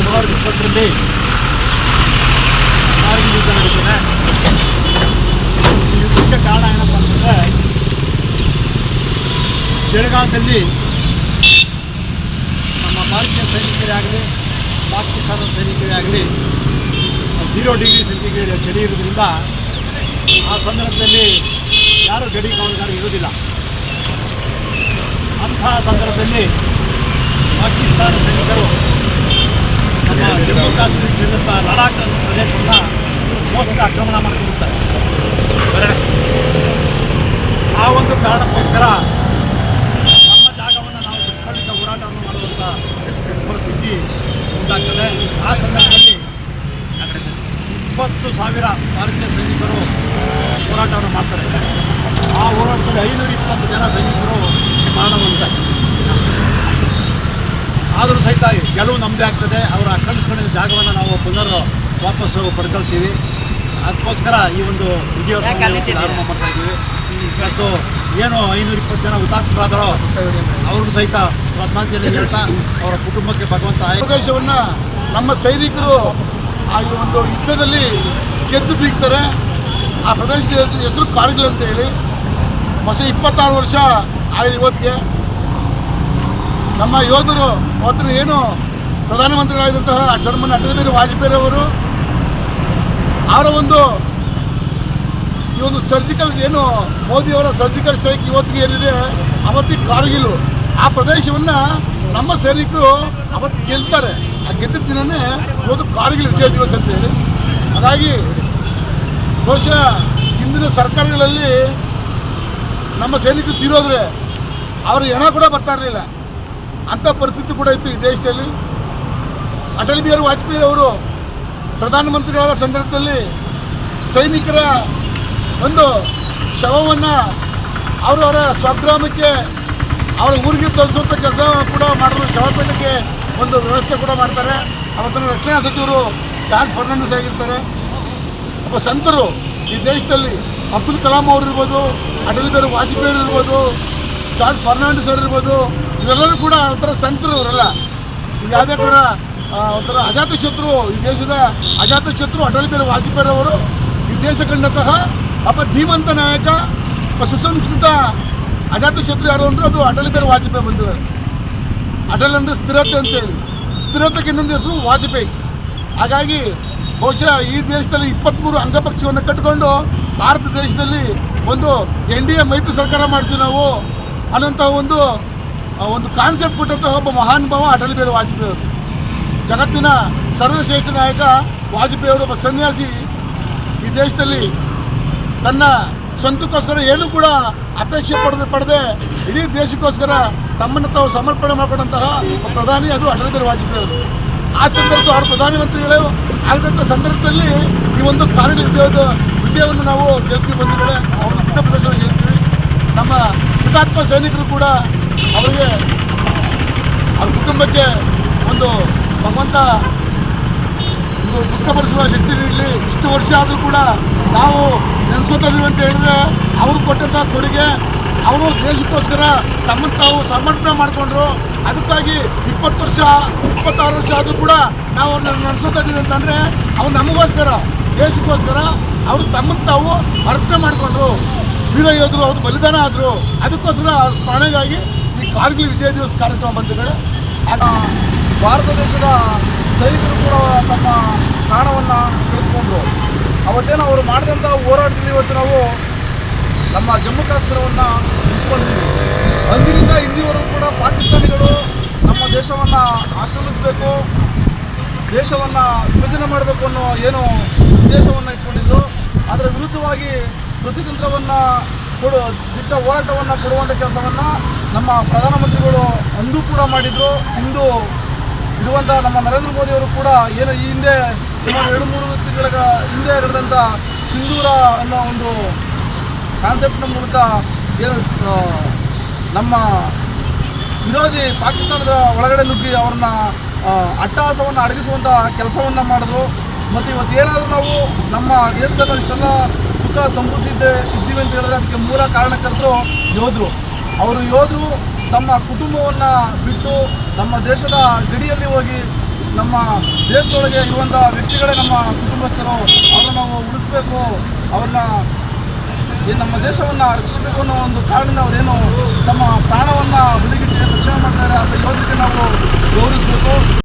ಎರಡು ಸಾವಿರದ ಇಪ್ಪತ್ತರಲ್ಲಿ ಯುದ್ಧ ನಡೀತದೆ ಯುದ್ಧಕ್ಕೆ ಕಾರಣ ಏನಪ್ಪ ಅಂತಂದರೆ ಚಳಿಗಾಲದಲ್ಲಿ ನಮ್ಮ ಭಾರತೀಯ ಸೈನಿಕರೇ ಆಗಲಿ, ಪಾಕಿಸ್ತಾನದ ಸೈನಿಕರೇ ಆಗಲಿ ಝೀರೋ ಡಿಗ್ರಿ ಸೆಂಟಿಗ್ರೇಡ್ ಚಳಿ ಇರೋದ್ರಿಂದ ಆ ಸಂದರ್ಭದಲ್ಲಿ ಯಾರು ಗಡಿ ಕಾವಲುಗಾರ ಇರೋದಿಲ್ಲ ಅಂತಹ ಸಂದರ್ಭದಲ್ಲಿ ಪಾಕಿಸ್ತಾನ ಸೈನಿಕರು ಜಮ್ಮು ಕಾಶ್ಮೀರ ಸೇರಿದಂಥ ಲಡಾಖ್ ಪ್ರದೇಶವನ್ನು ಮೋಸದ ಆಕ್ರಮಣ ಮಾಡಿಕೊಡುತ್ತಾರೆ ಆ ಒಂದು ಕಾರಣಕ್ಕೋಸ್ಕರ ನಮ್ಮ ಜಾಗವನ್ನು ನಾವು ಬಿಟ್ಕೊಳ್ಳಿಕ್ಕೆ ಹೋರಾಟವನ್ನು ಮಾಡುವಂಥ ಪರಿಸ್ಥಿತಿ ಉಂಟಾಗ್ತದೆ. ಆ ಸಂದರ್ಭದಲ್ಲಿ ಇಪ್ಪತ್ತು ಸಾವಿರ ಭಾರತೀಯ ಸೈನಿಕರು ಹೋರಾಟವನ್ನು ಮಾಡ್ತಾರೆ. ಆ ಹೋರಾಟದಲ್ಲಿ ಐನೂರ ಇಪ್ಪತ್ತು ಜನ ಸೈನಿಕರು ಮರಣವಂತಾರೆ ಆದರೂ ಸಹಿತ ಗೆಲುವು ನಮ್ಮದೇ ಆಗ್ತದೆ. ಅವರ ಆಕ್ರಮಿಸ್ಕೊಂಡಿದ್ದ ಜಾಗವನ್ನು ನಾವು ಪುನರ್ ವಾಪಸ್ ಪಡ್ಕೊಳ್ತೀವಿ. ಅದಕ್ಕೋಸ್ಕರ ಈ ಒಂದು ವಿಜಯೋತ್ಸವ ಪ್ರಾರಂಭ ಮಾಡ್ತಾ ಇದ್ದೀವಿ. ಮತ್ತು ಏನು ಐನೂರ ಇಪ್ಪತ್ತು ಜನ ಹುತಾತ್ಮರಾದರೋ ಅವ್ರಿಗೂ ಸಹಿತ ಶ್ರದ್ಧಾಂಜಲಿ ಹೇಳ್ತಾ ಅವರ ಕುಟುಂಬಕ್ಕೆ ಭಗವಂತ ಆಯ ಪ್ರದೇಶವನ್ನು ನಮ್ಮ ಸೈನಿಕರು ಆ ಒಂದು ಯುದ್ಧದಲ್ಲಿ ಗೆದ್ದು ಬೀಗ್ತಾರೆ. ಆ ಪ್ರದೇಶದ ಹೆಸರು- ಹೆಸರು ಕಾರ್ಗಿಲ್ ಅಂತ ಹೇಳಿ. ಮತ್ತೆ ಇಪ್ಪತ್ತಾರು ವರ್ಷ ಆಗಿದೆ ಇವತ್ತಿಗೆ. ನಮ್ಮ ಯೋಧರು ಅವತ್ತಿನ ಏನು ಪ್ರಧಾನಮಂತ್ರಿಗಳಾಗಿದ್ದಂತಹ ಮನ್ ಅಟಲ್ ಬಿಹಾರಿ ವಾಜಪೇಯಿ ಅವರು ಅವರ ಒಂದು ಈ ಒಂದು ಸರ್ಜಿಕಲ್ ಏನು ಮೋದಿಯವರ ಸರ್ಜಿಕಲ್ ಸ್ಟ್ರೈಕ್ ಇವತ್ತಿಗೆ ಏನಿದೆ, ಅವತ್ತಿಗೆ ಕಾರ್ಗಿಲು ಆ ಪ್ರದೇಶವನ್ನು ನಮ್ಮ ಸೈನಿಕರು ಅವತ್ತು ಗೆಲ್ತಾರೆ. ಆ ಗೆದ್ದ ದಿನನೇ ಇವತ್ತು ಕಾರ್ಗಿಲ್ ವಿಜಯ ದಿವಸ ಅಂತ ಹೇಳಿ. ಹಾಗಾಗಿ ಬಹುಶಃ ಹಿಂದಿನ ಸರ್ಕಾರಗಳಲ್ಲಿ ನಮ್ಮ ಸೈನಿಕರು ತೀರೋದ್ರೆ ಅವರು ಹೆಣ ಕೂಡ ಬರ್ತಾ ಇರಲಿಲ್ಲ. ಅಂಥ ಪರಿಸ್ಥಿತಿ ಕೂಡ ಇತ್ತು ಈ ದೇಶದಲ್ಲಿ. ಅಟಲ್ ಬಿಹಾರಿ ವಾಜಪೇಯಿ ಅವರು ಪ್ರಧಾನಮಂತ್ರಿಗಳ ಸಂದರ್ಭದಲ್ಲಿ ಸೈನಿಕರ ಒಂದು ಶವವನ್ನು ಅವರವರ ಅವರ ಸ್ವಗ್ರಾಮಕ್ಕೆ, ಅವರ ಊರಿಗೆ ತಲುಪಿಸುವಂಥ ಕೆಲಸ ಕೂಡ ಮಾಡಲು ಶವಪೇಟಕ್ಕೆ ಒಂದು ವ್ಯವಸ್ಥೆ ಕೂಡ ಮಾಡ್ತಾರೆ. ಅವತ್ತಿನ ರಕ್ಷಣಾ ಸಚಿವರು ಜಾರ್ಜ್ ಫರ್ನಾಂಡಿಸ್ ಆಗಿರ್ತಾರೆ. ಒಬ್ಬ ಸಂತರು ಈ ದೇಶದಲ್ಲಿ ಅಬ್ದುಲ್ ಕಲಾಂ ಅವರು ಇರ್ಬೋದು ಅಟಲ್ ಬಿಹಾರಿ ವಾಜಪೇಯಿ ಇರ್ಬೋದು ಜಾರ್ಜ್ ಫರ್ನಾಂಡಿಸ್ ಅವರು ಇರ್ಬೋದು ಇವೆಲ್ಲರೂ ಕೂಡ ಒಂಥರ ಸಂತರು ಅವರಲ್ಲ. ಯಾವುದೇ ಕೂಡ ಒಂಥರ ಅಜಾತ ಶತ್ರು ಈ ದೇಶದ ಅಜಾತ ಶತ್ರು ಅಟಲ್ ಬಿಹಾರಿ ವಾಜಪೇಯಿ ಅವರು ಈ ದೇಶ ಕಂಡಂತಹ ಒಬ್ಬ ಧೀಮಂತ ನಾಯಕ ಒಬ್ಬ ಸುಸಂಸ್ಕೃತ ಅಜಾತ ಶತ್ರು ಯಾರು ಅಂದ್ರೆ ಅದು ಅಟಲ್ ಬಿಹಾರಿ ವಾಜಪೇಯಿ ಬಂದಿದ್ದಾರೆ ಅಟಲ್ ಅಂದರೆ ಸ್ಥಿರತೆ ಅಂತೇಳಿ ಸ್ಥಿರತೆಗೆ ಇನ್ನೊಂದು ಹೆಸರು ವಾಜಪೇಯಿ. ಹಾಗಾಗಿ ಬಹುಶಃ ಈ ದೇಶದಲ್ಲಿ ಇಪ್ಪತ್ತ್ಮೂರು ಅಂಗಪಕ್ಷವನ್ನು ಕಟ್ಟಿಕೊಂಡು ಭಾರತ ದೇಶದಲ್ಲಿ ಒಂದು ಎನ್ ಡಿ ಎ ಮೈತ್ರಿ ಸರ್ಕಾರ ಮಾಡ್ತೀವಿ ನಾವು ಅನ್ನೋಂಥ ಒಂದು ಒಂದು ಕಾನ್ಸೆಪ್ಟ್ ಕೊಟ್ಟಂತಹ ಒಬ್ಬ ಮಹಾನುಭಾವ ಅಟಲ್ ಬಿಹಾರಿ ವಾಜಪೇಯಿ ಅವರು. ಜಗತ್ತಿನ ಸರ್ವಶ್ರೇಷ್ಠ ನಾಯಕ ವಾಜಪೇಯಿ ಅವರು ಒಬ್ಬ ಸನ್ಯಾಸಿ ಈ ದೇಶದಲ್ಲಿ ತನ್ನ ಸ್ವಂತಕ್ಕೋಸ್ಕರ ಏನು ಕೂಡ ಅಪೇಕ್ಷೆ ಪಡೆದ ಪಡೆದೆ ಇಡೀ ದೇಶಕ್ಕೋಸ್ಕರ ತಮ್ಮನ್ನು ತಾವು ಸಮರ್ಪಣೆ ಮಾಡಿಕೊಂಡಂತಹ ಪ್ರಧಾನಿ, ಅದು ಅಟಲ್ ಬಿಹಾರಿ ವಾಜಪೇಯಿ ಅವರು. ಆ ಸಂದರ್ಭ ಅವರು ಪ್ರಧಾನಮಂತ್ರಿಗಳು ಆಗಿದಂಥ ಸಂದರ್ಭದಲ್ಲಿ ಈ ಒಂದು ಕಾರ್ಯದ ವಿಜಯದ ವಿಜಯವನ್ನು ನಾವು ಗೆಲ್ತೀವಿ ಬಂದಿದ್ದೇವೆ. ಅವರ ಪುಟ್ಟ ಪ್ರದರ್ಶನ ಗೆಲ್ತೀವಿ ನಮ್ಮ ಹುತಾತ್ಮ ಸೈನಿಕರು ಕೂಡ ಅವರಿಗೆ, ಅವ್ರ ಕುಟುಂಬಕ್ಕೆ ಒಂದು ಭಗವಂತ ಒಂದು ದುಃಖಪಡಿಸುವ ಶಕ್ತಿ ನೀಡಲಿ. ಇಷ್ಟು ವರ್ಷ ಆದರೂ ಕೂಡ ನಾವು ನೆನೆಸ್ಕೊತಾ ಇದೀವಿ ಅಂತ ಹೇಳಿದ್ರೆ ಅವರು ಕೊಟ್ಟಂಥ ಕೊಡುಗೆ, ಅವರು ದೇಶಕ್ಕೋಸ್ಕರ ತಮ್ಮನ್ನು ತಾವು ಸಮರ್ಪಣೆ ಮಾಡಿಕೊಂಡ್ರು. ಅದಕ್ಕಾಗಿ ಇಪ್ಪತ್ತು ವರ್ಷ, ಇಪ್ಪತ್ತಾರು ವರ್ಷ ಆದರೂ ಕೂಡ ನಾವು ಅವ್ರನ್ನ ನೆನೆಸ್ಕೊತಾ ಇದೀವಿ ಅಂತಂದರೆ ಅವ್ರು ನಮಗೋಸ್ಕರ, ದೇಶಕ್ಕೋಸ್ಕರ ಅವರು ತಮ್ಮನ್ನು ತಾವು ಅರ್ಪಣೆ ಮಾಡಿಕೊಂಡ್ರು. ವೀರ ಯೋಧರು ಅವರು ಬಲಿದಾನ ಆದರು. ಅದಕ್ಕೋಸ್ಕರ ಅವ್ರ ಸ್ಮರಣೆಗಾಗಿ ಈ ಕಾರ್ಗಿಲ್ ವಿಜಯ ದಿವಸ ಕಾರ್ಯಕ್ರಮ ಬಂದಿದೆ. ಭಾರತ ದೇಶದ ಸೈನಿಕರು ಕೂಡ ತಮ್ಮ ಪ್ರಾಣವನ್ನು ಕಳೆದುಕೊಂಡ್ರು. ಅವತ್ತೇನು ಅವರು ಮಾಡಿದಂಥ ಹೋರಾಟದಲ್ಲಿ ಇವತ್ತು ನಾವು ನಮ್ಮ ಜಮ್ಮು ಕಾಶ್ಮೀರವನ್ನು ಹಂಚಿಕೊಂಡಿದ್ದೀವಿ ಅಂದಿನಿಂದ ಇಂದಿವರೆಗೂ ಕೂಡ ಪಾಕಿಸ್ತಾನಿಗಳು ನಮ್ಮ ದೇಶವನ್ನು ಆಕ್ರಮಿಸಬೇಕು, ದೇಶವನ್ನು ವಿಭಜನೆ ಮಾಡಬೇಕು ಅನ್ನೋ ಏನು ಉದ್ದೇಶವನ್ನು ಇಟ್ಕೊಂಡಿದ್ರು. ಅದರ ವಿರುದ್ಧವಾಗಿ ಪ್ರತಿತಂತ್ರವನ್ನು ಕೊಡು, ದಿಟ್ಟ ಹೋರಾಟವನ್ನು ಕೊಡುವಂಥ ಕೆಲಸವನ್ನು ನಮ್ಮ ಪ್ರಧಾನಮಂತ್ರಿಗಳು ಅಂದು ಕೂಡ ಮಾಡಿದರು. ಇಂದು ಇರುವಂಥ ನಮ್ಮ ನರೇಂದ್ರ ಮೋದಿಯವರು ಕೂಡ ಏನು ಈ ಹಿಂದೆ ಸುಮಾರು ಎರಡು ಮೂರು ತಿಂಗಳ ಹಿಂದೆ ನಡೆದಂಥ ಸಿಂಧೂರ ಅನ್ನೋ ಒಂದು ಕಾನ್ಸೆಪ್ಟ್ನ ಮೂಲಕ ಏನು ನಮ್ಮ ವಿರೋಧಿ ಪಾಕಿಸ್ತಾನದ ಒಳಗಡೆ ನುಗ್ಗಿ ಅವ್ರನ್ನ ಅಟ್ಟಹಾಸವನ್ನು ಅಡಗಿಸುವಂಥ ಕೆಲಸವನ್ನು ಮಾಡಿದ್ರು. ಮತ್ತು ಇವತ್ತು ಏನಾದರೂ ನಾವು ನಮ್ಮ ದೇಶದಲ್ಲಿ ಇಷ್ಟೆಲ್ಲ ಸುಖ, ಸಮೃದ್ಧಿ ಇದ್ದೆ ಇದ್ದೀವಿ ಅಂತ ಹೇಳಿದ್ರೆ ಅದಕ್ಕೆ ಮೂಲ ಕಾರಣಕರ್ತರು ಯೋಧರು. ಅವರು ಯೋಧರು ತಮ್ಮ ಕುಟುಂಬವನ್ನು ಬಿಟ್ಟು ನಮ್ಮ ದೇಶದ ಗಡಿಯಲ್ಲಿ ಹೋಗಿ ನಮ್ಮ ದೇಶದೊಳಗೆ ಇರುವಂಥ ವ್ಯಕ್ತಿಗಳೇ ನಮ್ಮ ಕುಟುಂಬಸ್ಥರು, ಅವ್ರನ್ನ ನಾವು ಉಳಿಸ್ಬೇಕು, ಅವ್ರನ್ನ ಈ ನಮ್ಮ ದೇಶವನ್ನು ರಕ್ಷಿಸಬೇಕು ಅನ್ನೋ ಒಂದು ಕಾರಣದಿಂದ ಅವರೇನು ತಮ್ಮ ಪ್ರಾಣವನ್ನು ಬಲಿಗಿಟ್ಟು ರಕ್ಷಣೆ ಮಾಡ್ತಾರೆ ಅಂತ ಯೋಧರಿಗೆ ನಾವು ಗೌರವಿಸಬೇಕು.